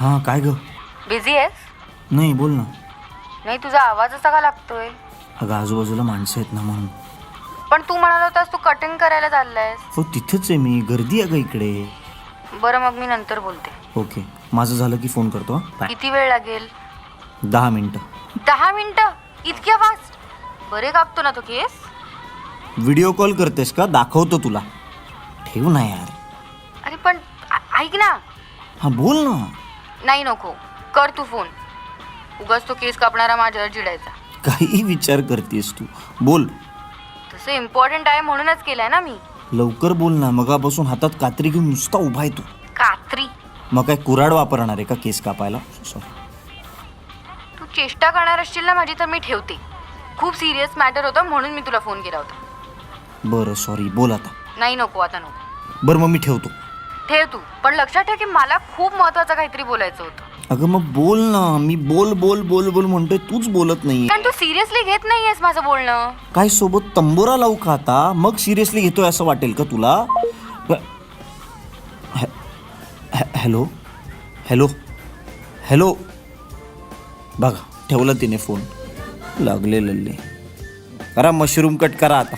हां काय ग? बिझी आहेस? नाही बोल ना. नाही तुझा आवाज असा का लागतोय? अगं आजूबाजूला माणसं आहेत ना म्हणून. पण तू म्हणाला होतास तू कटिंग करायला चाललायस. हो तिथंच आहे मी. गर्दी आहे इकडे. बरं मग मी नंतर बोलते. ओके. माझं झालं की फोन करतो हं? बाय किती वेळ लागेल? दहा मिनटं. दहा मिनिटं? इतक्या फास्ट बरे कापतो ना तो केस? व्हिडिओ कॉल करतेस का? दाखवतो तुला. ठेव ना यार. अरे पण आ- ऐक ना. हां बोल ना. नाही नको कर तू फोन. उगाच तो केस कापणारा माझ्यावर चिडायचा. काही विचार करतेस तू. बोल. तसं इम्पॉर्टंट आहे म्हणूनच केलंय ना मी. लवकर बोल ना मगापासून हातात कात्री घेऊन नुसता उभा आहे तू. कात्री? मग काय कुराड वापरणार आहे का केस कापायला? सॉरी तू चेष्टा करणार असशील ना माझी तर मी ठेवते. खूप सिरियस मॅटर होतं म्हणून मी तुला फोन केला होता. बरं सॉरी बोल आता. नाही नको आता नको. बरं मग मी ठेवतो. ठेव तू? पण लक्षात ठेव की मला खूप महत्वाचं काहीतरी बोलायचं होतं. अगं मग बोल ना. मी बोल बोल बोल बोल म्हणतोय तूच बोलत नाही कारण तू सिरियसली घेत नाहीयेस माझं बोलणं. काय सोबत तंबोरा लावू का आता? मग सिरियसली घेतोय असं वाटेल का तुला? हॅलो? हॅलो? हॅलो? बघा ठेवला तिने फोन. लागले लल्ले. करा मशरूम कट करा आता.